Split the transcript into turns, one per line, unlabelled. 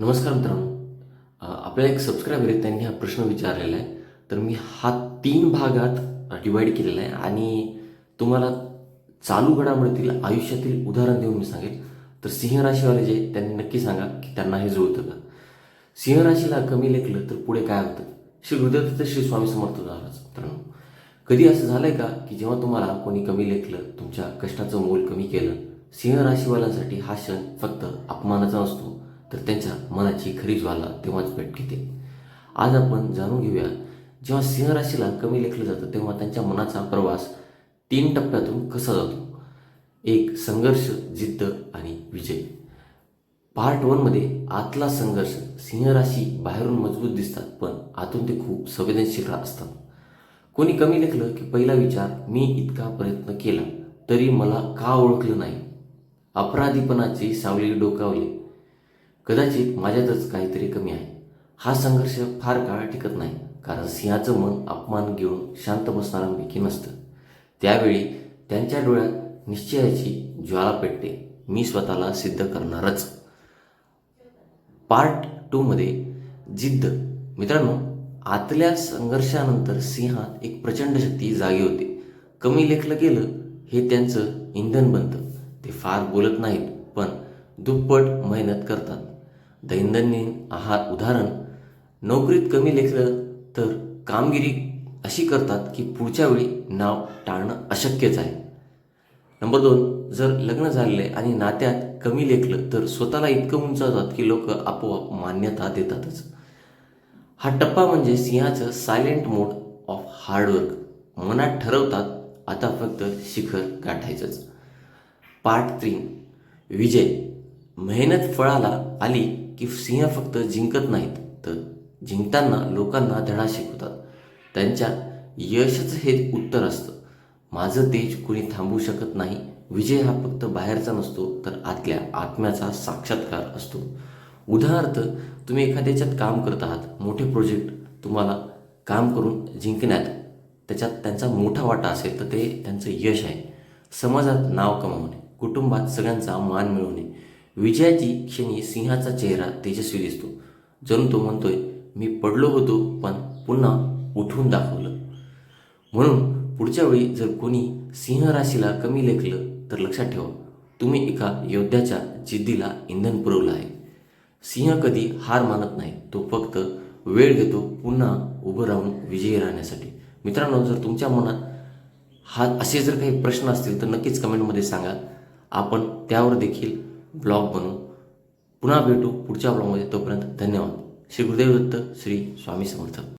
नमस्कार मित्रांनो. आपल्या आपल्याला एक सबस्क्रायबर आहे त्यांनी हा प्रश्न विचारलेला आहे. तर मी हा तीन भागात डिवाईड केलेला आहे आणि तुम्हाला चालू घडामोडीतील आयुष्यातील उदाहरण देऊन मी सांगेल. तर सिंह राशीवाले जे त्यांनी नक्की सांगा की त्यांना हे जुळतं का? सिंह राशीला कमी लेखलं तर पुढे काय होतं? श्री गुरुदत्त श्री स्वामी समर्थ महाराज मित्रांनो. कधी असं झालंय का की जेव्हा तुम्हाला कोणी कमी लेखलं तुमच्या कष्टाचं मोल कमी केलं सिंह राशीवाल्यांसाठी हा क्षण फक्त अपमानाचा असतो तर त्यांच्या मनाची खरी ज्वाला तेव्हाच भेट घेते. आज आपण जाणून घेऊया जेव्हा सिंह राशीला कमी लेखलं जातं तेव्हा त्यांच्या मनाचा प्रवास तीन टप्प्यातून कसा जातो? एक संघर्ष जिद्द आणि विजय. पार्ट वनमध्ये आतला संघर्ष सिंह राशी बाहेरून मजबूत दिसतात पण आतून ते खूप संवेदनशील असतात. कोणी कमी लेखलं की पहिला विचार मी इतका प्रयत्न केला तरी मला का ओळखलं नाही? अपराधीपणाची सावली डोकावली कदाचित माझ्यातच काहीतरी कमी आहे. हा संघर्ष फार काळ टिकत नाही कारण सिंहाचं मन अपमान घेऊन शांत बसणाऱ्यांपैकी नसतं. त्यावेळी त्यांच्या डोळ्यात निश्चयाची ज्वाला पेटते. मी स्वतःला सिद्ध करणारच. पार्ट टूमध्ये जिद्द. मित्रांनो आतल्या संघर्षानंतर सिंहात एक प्रचंड शक्ती जागी होते. कमी लेखलं गेलं हे त्यांचं इंधन बनतं. ते फार बोलत नाहीत पण दुप्पट मेहनत करतात. दैनंदिन आहार उदाहरण नोकरीत कमी लेखलं तर कामगिरी अशी करतात की पुढच्या वेळी नाव टाळणं अशक्यच आहे. नंबर दोन जर लग्न झालेले आणि नात्यात कमी लेखलं तर स्वतःला इतकं उंचावतात की लोक आपोआप मान्यता देतातच. हा टप्पा म्हणजे सिंहाचं silent mode of hard work मनात ठरवतात आता फक्त शिखर गाठायचंच. पार्ट थ्री विजय. मेहनत फळाला आली की सिंह फक्त जिंकत नाहीत तर जिंकताना लोकांना धडा शिकवतात. त्यांच्या यशाचं हे उत्तर असतं. माझं तेज कुणी थांबवू शकत नाही. विजय हा फक्त बाहेरचा नसतो तर आतल्या आत्म्याचा साक्षात्कार असतो. उदाहरणार्थ तुम्ही एखाद्याच्यात काम करत आहात मोठे प्रोजेक्ट तुम्हाला काम करून जिंकण्यात त्याच्यात त्यांचा मोठा वाटा असेल तर ते त्यांचं यश आहे. समाजात नाव कमावणे कुटुंबात सगळ्यांचा मान मिळवणे विजयाची क्षणी सिंहाचा चेहरा तेजस्वी दिसतो. जणू तो म्हणतोय मी पडलो होतो पण पुन्हा उठून दाखवलं. म्हणून पुढच्या वेळी जर कोणी सिंह राशीला कमी लेखलं तर लक्षात ठेवा तुम्ही एका योद्ध्याच्या जिद्दीला इंधन पुरवलं आहे. सिंह कधी हार मानत नाही तो फक्त वेळ घेतो पुन्हा उभं राहून विजयी राहण्यासाठी. मित्रांनो जर तुमच्या मनात हा असे जर काही प्रश्न असतील तर नक्कीच कमेंटमध्ये सांगा. आपण त्यावर देखील ब्लॉग बनवू पुन्हा भेटू पुढच्या ब्लॉगमध्ये. तोपर्यंत धन्यवाद. श्री गुरुदेव दत्त श्री स्वामी समर्थ.